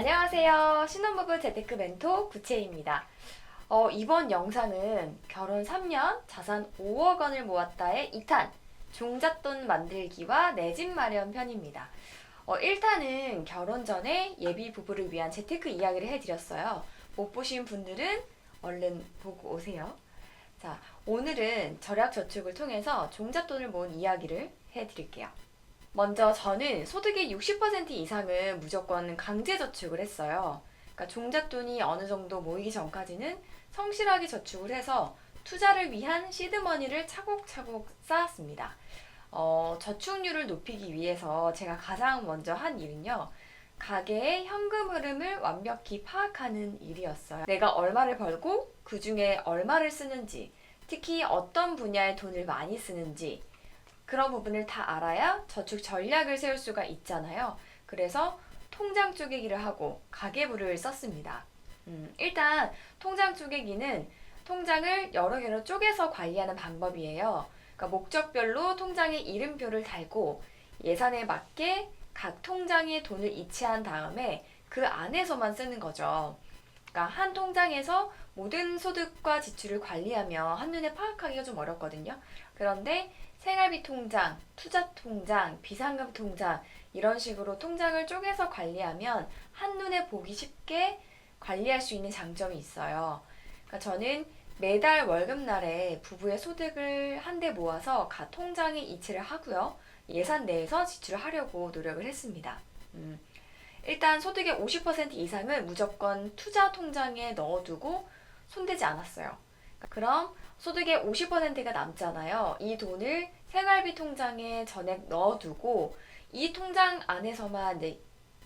안녕하세요. 신혼부부 재테크 멘토 구채입니다. 어, 이번 영상은 결혼 3년, 자산 5억 원을 모았다의 2탄, 종잣돈 만들기와 내 집 마련 편입니다. 어, 1탄은 결혼 전에 예비 부부를 위한 재테크 이야기를 해드렸어요. 못 보신 분들은 얼른 보고 오세요. 자, 오늘은 절약 저축을 통해서 종잣돈을 모은 이야기를 해드릴게요. 먼저 저는 소득의 60% 이상은 무조건 강제 저축을 했어요. 그러니까 종잣돈이 어느 정도 모이기 전까지는 성실하게 저축을 해서 투자를 위한 시드머니를 차곡차곡 쌓았습니다. 어, 저축률을 높이기 위해서 제가 가장 먼저 한 일은요. 가계의 현금 흐름을 완벽히 파악하는 일이었어요. 내가 얼마를 벌고 그 중에 얼마를 쓰는지, 특히 어떤 분야에 돈을 많이 쓰는지, 그런 부분을 다 알아야 저축 전략을 세울 수가 있잖아요. 그래서 통장 쪼개기를 하고 가계부를 썼습니다. 음, 일단 통장 쪼개기는 통장을 여러 개로 쪼개서 관리하는 방법이에요. 그러니까 목적별로 통장에 이름표를 달고 예산에 맞게 각 통장에 돈을 이체한 다음에 그 안에서만 쓰는 거죠. 그러니까 한 통장에서 모든 소득과 지출을 관리하며 한눈에 파악하기가 좀 어렵거든요. 그런데 생활비 통장, 투자 통장, 비상금 통장 이런 식으로 통장을 쪼개서 관리하면 한눈에 보기 쉽게 관리할 수 있는 장점이 있어요. 그러니까 저는 매달 월급날에 부부의 소득을 한데 모아서 각 통장에 이체를 하고요. 예산 내에서 지출을 하려고 노력을 했습니다. 음, 일단 소득의 50% 이상은 무조건 투자 통장에 넣어두고 손대지 않았어요. 그럼 소득의 50%가 남잖아요. 이 돈을 생활비 통장에 전액 넣어두고 이 통장 안에서만 내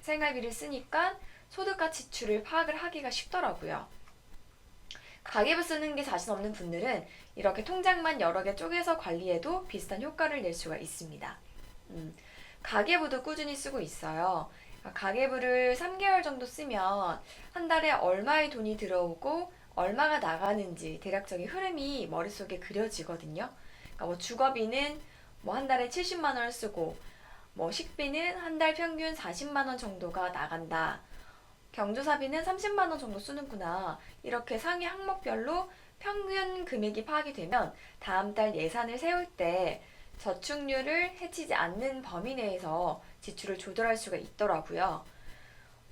생활비를 쓰니까 소득과 지출을 파악을 하기가 쉽더라고요. 가계부 쓰는 게 자신 없는 분들은 이렇게 통장만 여러 개 쪼개서 관리해도 비슷한 효과를 낼 수가 있습니다. 음, 가계부도 꾸준히 쓰고 있어요. 가계부를 3개월 정도 쓰면 한 달에 얼마의 돈이 들어오고 얼마가 나가는지 대략적인 흐름이 머릿속에 그려지거든요. 그러니까 뭐 주거비는 뭐 한 달에 70만 원을 쓰고 뭐 식비는 한 달 평균 40만 원 정도가 나간다. 경조사비는 30만 원 정도 쓰는구나. 이렇게 상위 항목별로 평균 금액이 파악이 되면 다음 달 예산을 세울 때 저축률을 해치지 않는 범위 내에서 지출을 조절할 수가 있더라고요.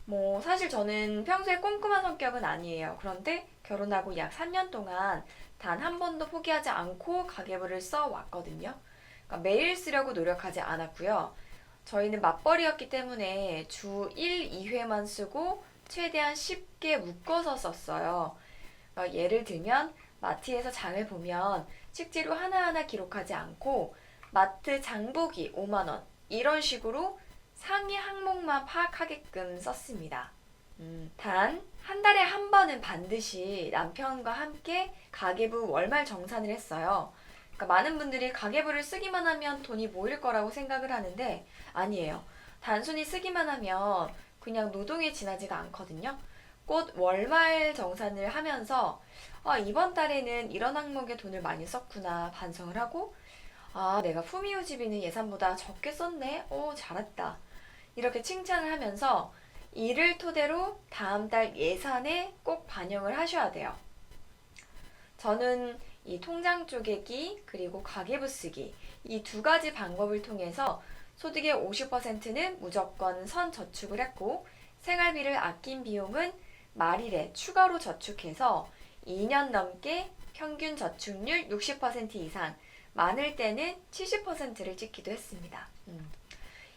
뭐 사실 저는 평소에 꼼꼼한 성격은 아니에요. 그런데 결혼하고 약 3년 동안 단 한 번도 포기하지 않고 가계부를 써 왔거든요. 그러니까 매일 쓰려고 노력하지 않았고요. 저희는 맞벌이였기 때문에 주 1, 2회만 쓰고 최대한 쉽게 묶어서 썼어요. 그러니까 예를 들면 마트에서 장을 보면 식재료 하나하나 기록하지 않고 마트 장보기 5만원 이런 식으로 상위 항목만 파악하게끔 썼습니다. 음, 단, 한 달에 한 번은 반드시 남편과 함께 가계부 월말 정산을 했어요. 그러니까 많은 분들이 가계부를 쓰기만 하면 돈이 모일 거라고 생각을 하는데 아니에요. 단순히 쓰기만 하면 그냥 노동에 지나지가 않거든요. 꼭 월말 정산을 하면서 아, 이번 달에는 이런 항목에 돈을 많이 썼구나 반성을 하고 아, 내가 품위유지비는 예산보다 적게 썼네. 오, 잘했다. 이렇게 칭찬을 하면서 이를 토대로 다음 달 예산에 꼭 반영을 하셔야 돼요. 저는 이 통장 쪼개기 그리고 가계부 쓰기 이 두 가지 방법을 통해서 소득의 50%는 무조건 선 저축을 했고 생활비를 아낀 비용은 말일에 추가로 저축해서 2년 넘게 평균 저축률 60% 이상 많을 때는 70%를 찍기도 했습니다. 음.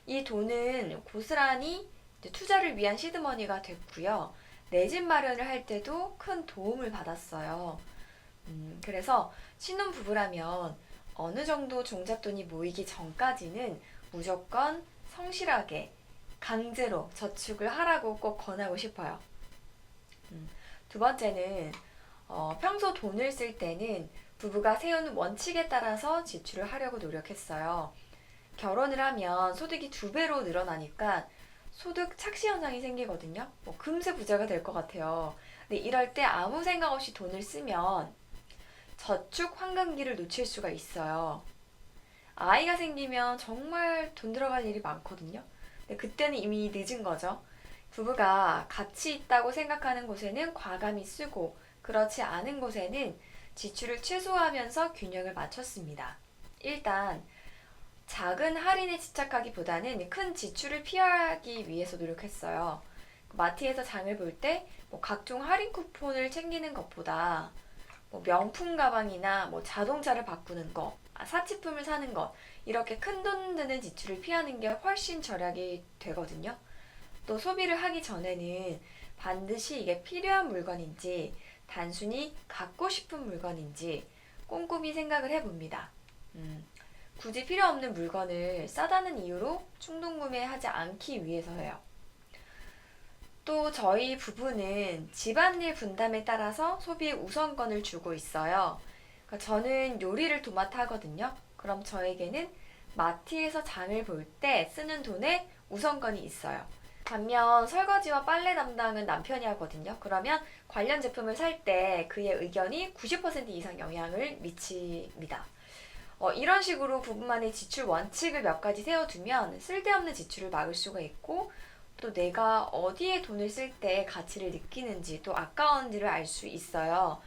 이 돈은 고스란히 투자를 위한 시드머니가 됐고요. 내 집 마련을 할 때도 큰 도움을 받았어요. 음, 그래서 신혼 부부라면 어느 정도 종잣돈이 모이기 전까지는 무조건 성실하게 강제로 저축을 하라고 꼭 권하고 싶어요. 음, 두 번째는 어, 평소 돈을 쓸 때는 부부가 세운 원칙에 따라서 지출을 하려고 노력했어요. 결혼을 하면 소득이 두 배로 늘어나니까 소득 착시 현상이 생기거든요. 뭐 금세 부자가 될 것 같아요. 근데 이럴 때 아무 생각 없이 돈을 쓰면 저축 황금기를 놓칠 수가 있어요. 아이가 생기면 정말 돈 들어갈 일이 많거든요. 근데 그때는 이미 늦은 거죠. 부부가 같이 있다고 생각하는 곳에는 과감히 쓰고 그렇지 않은 곳에는 지출을 최소화하면서 균형을 맞췄습니다. 일단 작은 할인에 집착하기보다는 큰 지출을 피하기 위해서 노력했어요. 마트에서 장을 볼 때 뭐 각종 할인 쿠폰을 챙기는 것보다 뭐 명품 가방이나 뭐 자동차를 바꾸는 거, 아, 사치품을 사는 것 이렇게 큰 돈 드는 지출을 피하는 게 훨씬 절약이 되거든요. 또 소비를 하기 전에는 반드시 이게 필요한 물건인지 단순히 갖고 싶은 물건인지 꼼꼼히 생각을 해봅니다. 음, 굳이 필요 없는 물건을 싸다는 이유로 충동 구매하지 않기 위해서예요. 또 저희 부부는 집안일 분담에 따라서 소비에 우선권을 주고 있어요. 그러니까 저는 요리를 도맡아 하거든요. 그럼 저에게는 마트에서 장을 볼 때 쓰는 돈에 우선권이 있어요. 반면 설거지와 빨래 담당은 남편이 하거든요. 그러면 관련 제품을 살 때 그의 의견이 90% 이상 영향을 미칩니다. 어, 이런 식으로 부부만의 지출 원칙을 몇 가지 세워두면 쓸데없는 지출을 막을 수가 있고 또 내가 어디에 돈을 쓸 때 가치를 느끼는지 또 아까운지를 알 수 있어요.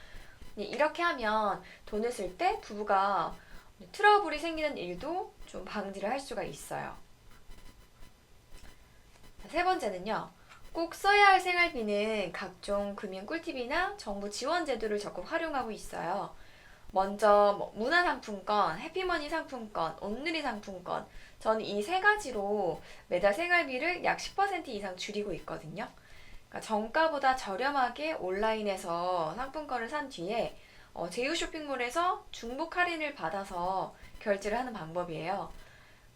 이렇게 하면 돈을 쓸 때 부부가 트러블이 생기는 일도 좀 방지를 할 수가 있어요. 세 번째는요. 꼭 써야 할 생활비는 각종 금융 꿀팁이나 정부 지원 제도를 적극 활용하고 있어요. 먼저 뭐 문화상품권, 해피머니 상품권, 온누리 상품권. 저는 이 세 가지로 매달 생활비를 약 10% 이상 줄이고 있거든요. 그러니까 정가보다 저렴하게 온라인에서 상품권을 산 뒤에 어, 제휴 쇼핑몰에서 중복 할인을 받아서 결제를 하는 방법이에요.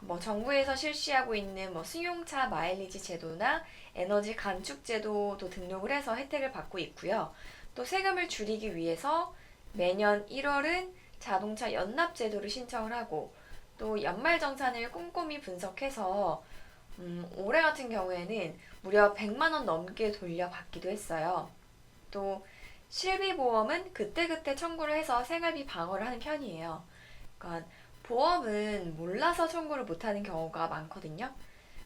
뭐 정부에서 실시하고 있는 뭐 승용차 마일리지 제도나 에너지 간축 제도도 등록을 해서 혜택을 받고 있고요. 또 세금을 줄이기 위해서 매년 1월은 자동차 연납 제도를 신청을 하고 또 연말 정산을 꼼꼼히 분석해서 음, 올해 같은 경우에는 무려 100만 원 넘게 돌려받기도 했어요. 또 실비 보험은 그때그때 청구를 해서 생활비 방어를 하는 편이에요. 그러니까 보험은 몰라서 청구를 못하는 경우가 많거든요.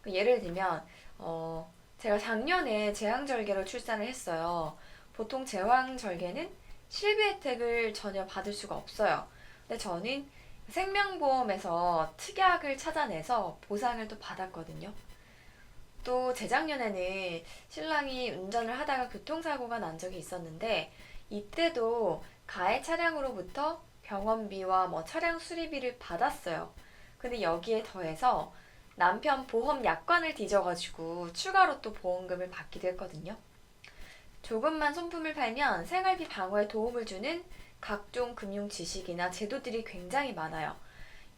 그 예를 들면 어, 제가 작년에 제왕절개로 출산을 했어요. 보통 제왕절개는 실비 혜택을 전혀 받을 수가 없어요. 근데 저는 생명보험에서 특약을 찾아내서 보상을 또 받았거든요. 또 재작년에는 신랑이 운전을 하다가 교통사고가 난 적이 있었는데 이때도 가해 차량으로부터 병원비와 뭐 차량 수리비를 받았어요. 근데 여기에 더해서 남편 보험 약관을 뒤져가지고 추가로 또 보험금을 받기도 했거든요. 조금만 손품을 팔면 생활비 방어에 도움을 주는 각종 금융 지식이나 제도들이 굉장히 많아요.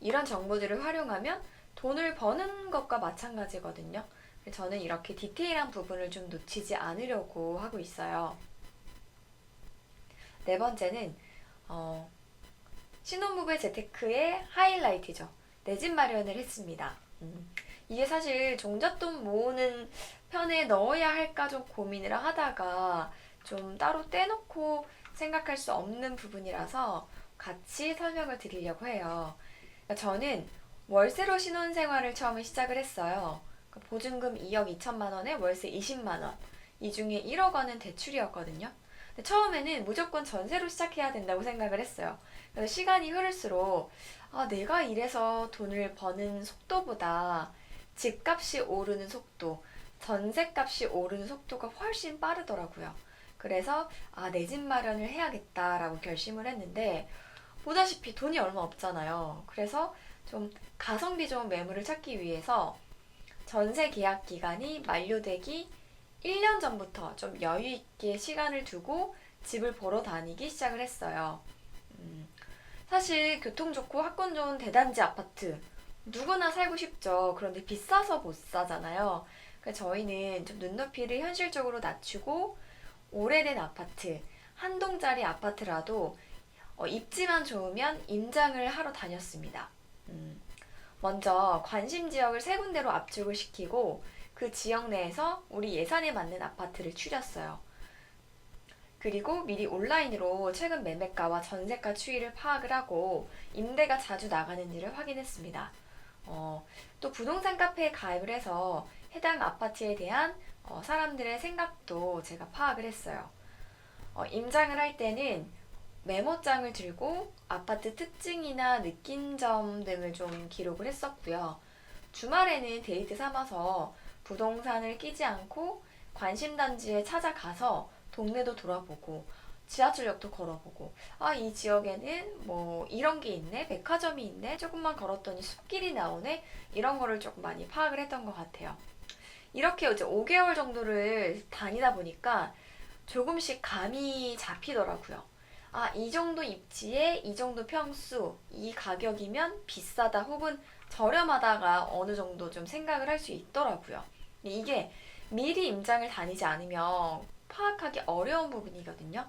이런 정보들을 활용하면 돈을 버는 것과 마찬가지거든요. 저는 이렇게 디테일한 부분을 좀 놓치지 않으려고 하고 있어요. 네 번째는 어, 신혼부부의 재테크의 하이라이트죠. 내 집 마련을 했습니다. 음, 이게 사실 종잣돈 모으는 편에 넣어야 할까 좀 고민을 하다가 좀 따로 떼놓고 생각할 수 없는 부분이라서 같이 설명을 드리려고 해요. 그러니까 저는 월세로 신혼생활을 처음에 시작을 했어요. 그러니까 보증금 2억 2천만 원에 월세 20만 원. 이 중에 1억 원은 대출이었거든요. 처음에는 무조건 전세로 시작해야 된다고 생각을 했어요. 그래서 시간이 흐를수록 아, 내가 이래서 돈을 버는 속도보다 집값이 오르는 속도, 전세값이 오르는 속도가 훨씬 빠르더라고요. 그래서 아, 내 집 마련을 해야겠다라고 결심을 했는데 보다시피 돈이 얼마 없잖아요. 그래서 좀 가성비 좋은 매물을 찾기 위해서 전세 계약 기간이 만료되기 1년 전부터 좀 여유 있게 시간을 두고 집을 보러 다니기 시작을 했어요. 음, 사실 교통 좋고 학군 좋은 대단지 아파트 누구나 살고 싶죠. 그런데 비싸서 못 사잖아요. 그래서 저희는 좀 눈높이를 현실적으로 낮추고 오래된 아파트, 한 동짜리 아파트라도 어, 입지만 좋으면 임장을 하러 다녔습니다. 음, 먼저 관심 지역을 세 군데로 압축을 시키고 그 지역 내에서 우리 예산에 맞는 아파트를 추렸어요. 그리고 미리 온라인으로 최근 매매가와 전세가 추이를 파악을 하고 임대가 자주 나가는지를 확인했습니다. 어, 또 부동산 카페에 가입을 해서 해당 아파트에 대한 어, 사람들의 생각도 제가 파악을 했어요. 어, 임장을 할 때는 메모장을 들고 아파트 특징이나 느낀 점 등을 좀 기록을 했었고요. 주말에는 데이트 삼아서 부동산을 끼지 않고 관심 단지에 찾아가서 동네도 돌아보고 지하철역도 걸어보고 아 이 지역에는 뭐 이런 게 있네 백화점이 있네 조금만 걸었더니 숲길이 나오네 이런 거를 조금 많이 파악을 했던 것 같아요. 이렇게 이제 5개월 정도를 다니다 보니까 조금씩 감이 잡히더라고요. 아 이 정도 입지에 이 정도 평수 이 가격이면 비싸다 혹은 저렴하다가 어느 정도 좀 생각을 할 수 있더라고요 이게 미리 임장을 다니지 않으면 파악하기 어려운 부분이거든요.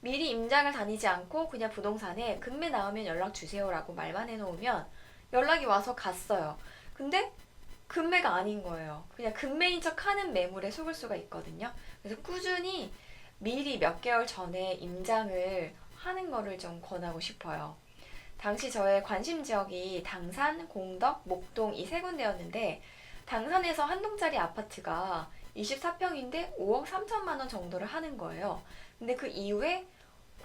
미리 임장을 다니지 않고 그냥 부동산에 금매 나오면 연락 주세요라고 말만 해놓으면 연락이 와서 갔어요. 근데 금매가 아닌 거예요. 그냥 금매인 척 하는 매물에 속을 수가 있거든요. 그래서 꾸준히 미리 몇 개월 전에 임장을 하는 거를 좀 권하고 싶어요. 당시 저의 관심 지역이 당산, 공덕, 목동 이 세 군데였는데 당산에서 한 동짜리 아파트가 24평인데 5억 3천만 원 정도를 하는 거예요. 근데 그 이후에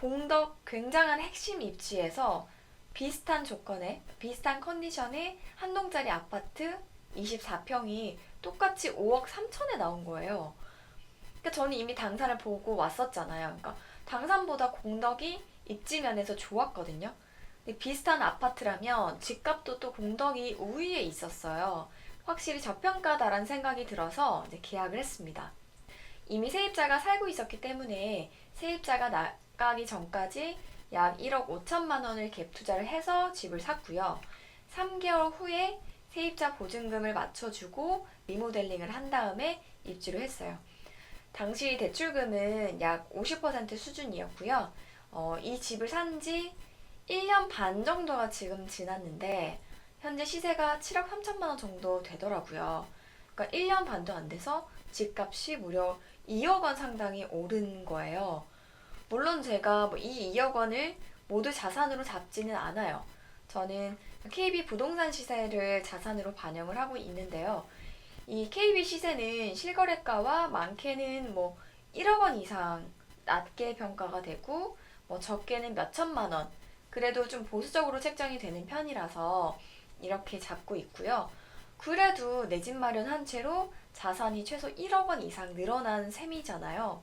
공덕 굉장한 핵심 입지에서 비슷한 조건에 비슷한 컨디션의 한 동짜리 아파트 24평이 똑같이 5억 3천에 나온 거예요. 그러니까 저는 이미 당산을 보고 왔었잖아요. 그러니까 당산보다 공덕이 입지 면에서 좋았거든요. 비슷한 아파트라면 집값도 또 공덕이 우위에 있었어요. 확실히 저평가다라는 생각이 들어서 이제 계약을 했습니다. 이미 세입자가 살고 있었기 때문에 세입자가 나가기 전까지 약 1억 5천만 원을 갭 투자를 해서 집을 샀고요. 3개월 후에 세입자 보증금을 맞춰주고 리모델링을 한 다음에 입주를 했어요. 당시 대출금은 약 50% 수준이었고요. 어, 이 집을 산 지 1년 반 정도가 지금 지났는데 현재 시세가 7억 3천만 원 정도 되더라고요. 그러니까 1년 반도 안 돼서 집값이 무려 2억 원 상당히 오른 거예요. 물론 제가 뭐 이 2억 원을 모두 자산으로 잡지는 않아요. 저는 KB 부동산 시세를 자산으로 반영을 하고 있는데요. 이 KB 시세는 실거래가와 많게는 뭐 1억 원 이상 낮게 평가가 되고 뭐 적게는 몇 천만 원. 그래도 좀 보수적으로 책정이 되는 편이라서 이렇게 잡고 있고요. 그래도 내 집 마련한 채로 자산이 최소 1억 원 이상 늘어난 셈이잖아요.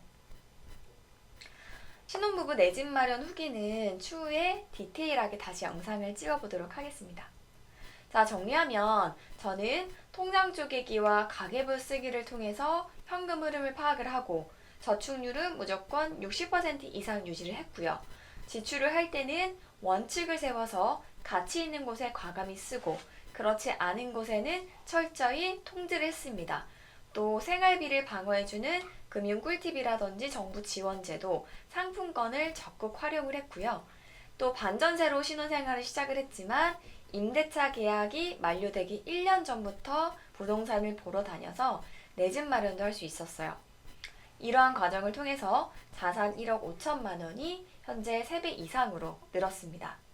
신혼부부 내 집 마련 후기는 추후에 디테일하게 다시 영상을 찍어보도록 하겠습니다. 자, 정리하면 저는 통장 쪼개기와 가계부 쓰기를 통해서 현금 흐름을 파악을 하고 저축률은 무조건 60% 이상 유지를 했고요. 지출을 할 때는 원칙을 세워서 가치 있는 곳에 과감히 쓰고 그렇지 않은 곳에는 철저히 통제를 했습니다. 또 생활비를 방어해주는 금융 꿀팁이라든지 정부 지원제도, 상품권을 적극 활용을 했고요. 또 반전세로 신혼생활을 시작을 했지만 임대차 계약이 만료되기 1년 전부터 부동산을 보러 다녀서 내 집 마련도 할 수 있었어요. 이러한 과정을 통해서 자산 1억 5천만 원이 현재 3배 이상으로 늘었습니다.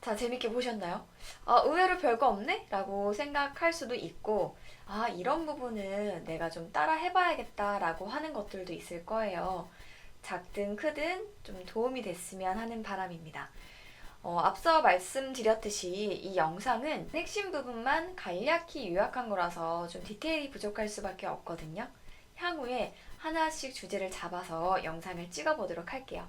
자, 재밌게 보셨나요? 아, 의외로 별거 없네? 라고 생각할 수도 있고, 아, 이런 부분은 내가 좀 따라 해봐야겠다 라고 하는 것들도 있을 거예요. 작든 크든 좀 도움이 됐으면 하는 바람입니다. 어, 앞서 말씀드렸듯이 이 영상은 핵심 부분만 간략히 요약한 거라서 좀 디테일이 부족할 수밖에 없거든요. 향후에 하나씩 주제를 잡아서 영상을 찍어보도록 할게요.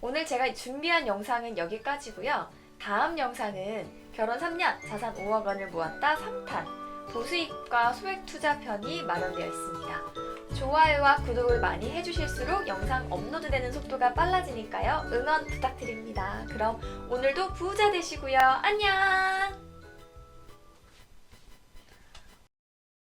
오늘 제가 준비한 영상은 여기까지고요. 다음 영상은 결혼 3년 자산 5억 원을 모았다 3탄 부수익과 소액 투자 편이 마련되어 있습니다. 좋아요와 구독을 많이 해주실수록 영상 업로드되는 속도가 빨라지니까요. 응원 부탁드립니다. 그럼 오늘도 부자 되시고요. 안녕!